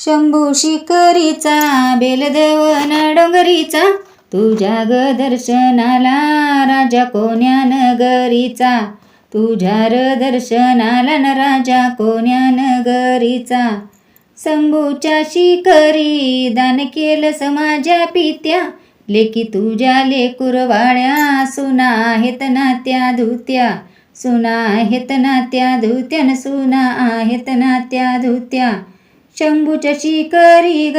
शंभू शिकरीचा बेलदवन डोंगरीचा तुझ्या ग दर्शनाला राजा कोण्या नगरीचा तुझ्या र दर्शनाला न राजा कोण्या नगरीचा शंभूच्या शिकरी दान केलं समाजा पित्या लेकी तुझ्या लेकुरवाळ्या सुना आहेत ना त्या धुत्या. सुना आहेत ना त्या धुत्या न सुना आहेत ना त्या धुत्या. शंभूच्या करी ग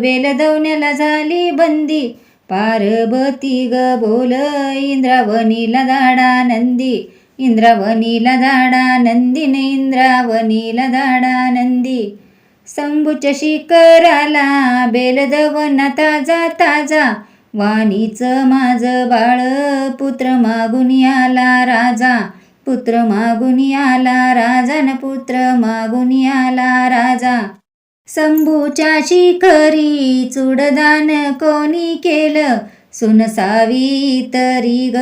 बेलदवण्याला झाली बंदी. पार्वती ग बोल इंद्रावणीला दाडा नंदी. इंद्रावणीला दाडा नंदी न इंद्रावणीला दाडा नंदी. शंभूच्या शिखराला बेलदवना ताजा ताजा. वाणीचं माझं बाळ पुत्र मागून आला राजा. पुत्र मागून आला राजा न पुत्र मागून आला राजा. शंभूच्या शिखरी चुडदान कोणी केलं? सुनसावी तरी ग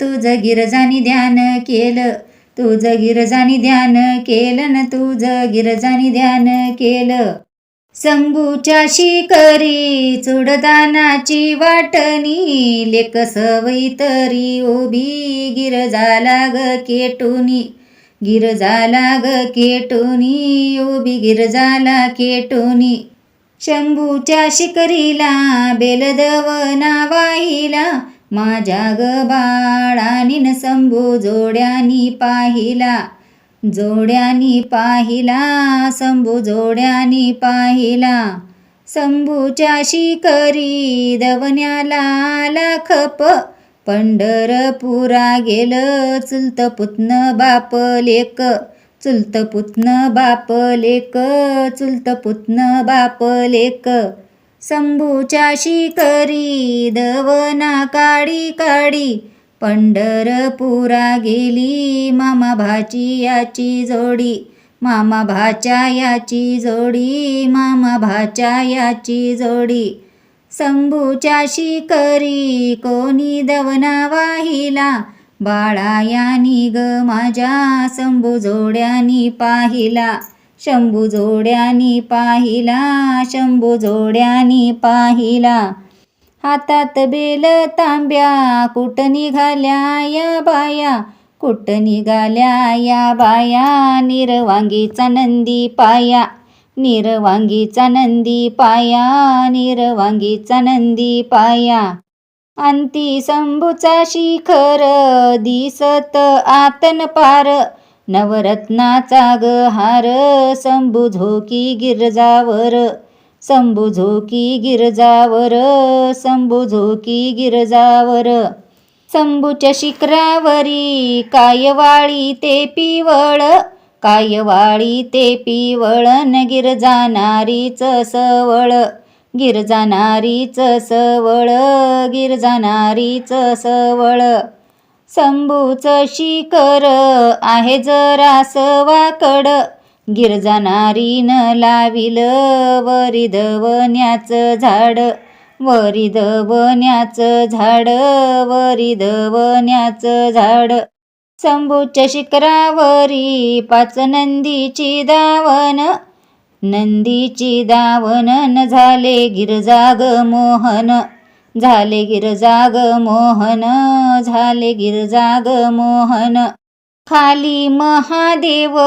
तुझं गिरजानी ध्यान केलं. तुझं गिरजानी ध्यान केलं न तुझं गिरजानी ध्यान केलं. शंभूच्या शिखरी चुडदानाची वाटणी लेक सवई तरी उभी गिरजाला ग केटुनी. गिरजाला ग केटोनी उभी गिरजाला केटोनी. शंभूच्या शिकरीला बेलदवना वाहिला. माझ्या ग बाळानी न शंभू जोड्यानी पाहिला. जोड्यानी पाहिला शंभू जोड्यानी पाहिला. शंभूच्या शिकरी दवण्याला आला खप पंढरपुरा गेलं चुलत पुतन बाप लेक. चुलत पुतन बाप लेक चुलत पुतन बाप लेक. शंभूच्या शिकरी दवना काडी काडी पंढरपुरा गेली मामा भाची याची जोडी. मामा भाच्या याची जोडी मामा भाच्या याची जोडी. शंभूच्या शिकरी कोणी दवना वाहिला. बाळा यानी ग माझ्या शंभू जोड्यानी पाहिला. शंभू जोड्यानी पाहिला शंभू जोड्यानी पाहिला. हातात बेल तांब्या कुठ निघाल्या या बाया. कुठ निघाल्या या बाया निरवांगीचा नंदी पाया. निरवांगीचा नंदी पाया निरवांगीचा नंदी पाया. अंती शंभूचा शिखर दिसत आतन पार. नवरत्नाचा गहार संभू झोकी गिरजावर. संभू झोकी गिरजावर संभू झोकी गिरजावर. शंभूच्या शिखरावरी कायवाळी ते पिवळ. कायवाळी ते पिवळ गिरजानारीच सवळ. गिरजानारीच सवळ गिरजानारीच सवळ. शंभूचं शिखर आहे जरास वाकड गिरजानारीनं लाविल वरिदवण्याचं झाड. वरिदवण्याचं झाड वरिदवण्याचं झाड. शंभूच्या शिखरावरी पाच नंदीची दावन नंदीची दावन न झाले गिरजाग मोहन झाले गिरजाग मोहन झाले गिरजाग मोहन. खाली महादेव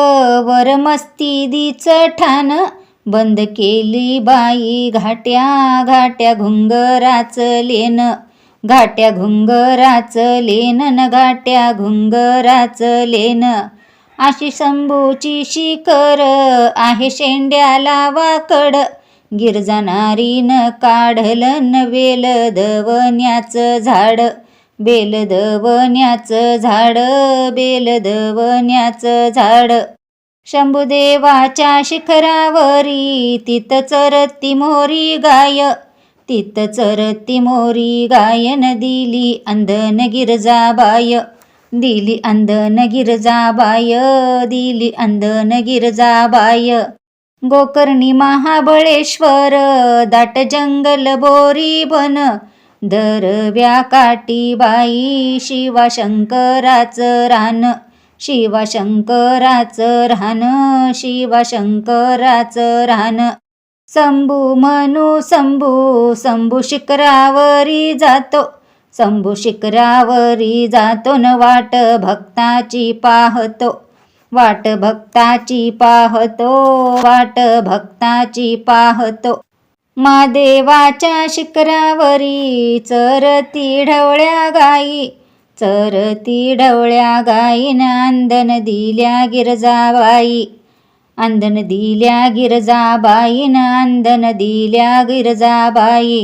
वर मस्तिदीच ठाण बंद केली बाई घाट्या घाट्या घुंगराच लेन. घाट्या घुंगराच लेन न घाट्या घुंगराच लेन अशी शंभूची शिखर आहे शेंड्याला वाकड. गिरजानारीनं काढलन न वेल झाड. बेल दवण्याचं झाड बेल दवण्याचं झाड. शंभुदेवाच्या शिखरावरी तित चरती मोरी गाय. तित चरती मोरी गायन दिली अंधन गिरजाबाय. दिली अंधन गिरजाबाय दिली अंधन गिरजाबाय. गोकर्णी महाबळेश्वर दाट जंगल बोरी बन. दरव्या काटीबाई शिवाशंकराचं रान. शिवाशंकराचं रान शिवाशंकराचं रान. शंभू म्हणू शंभू शंभू शिखरावरी जातो. शंभू शिखरावरी जातो न वाट भक्ताची पाहतो. वाट भक्ताची पाहतो वाट भक्ताची पाहतो. महादेवाच्या शिखरावरी चरती ढवळ्या गाई चरती ढवळ्या गाई नांदन दिल्या गिरजाबाई. अंदन दिल्या गिरजाबाईन अंदन दिल्या गिरजाबाई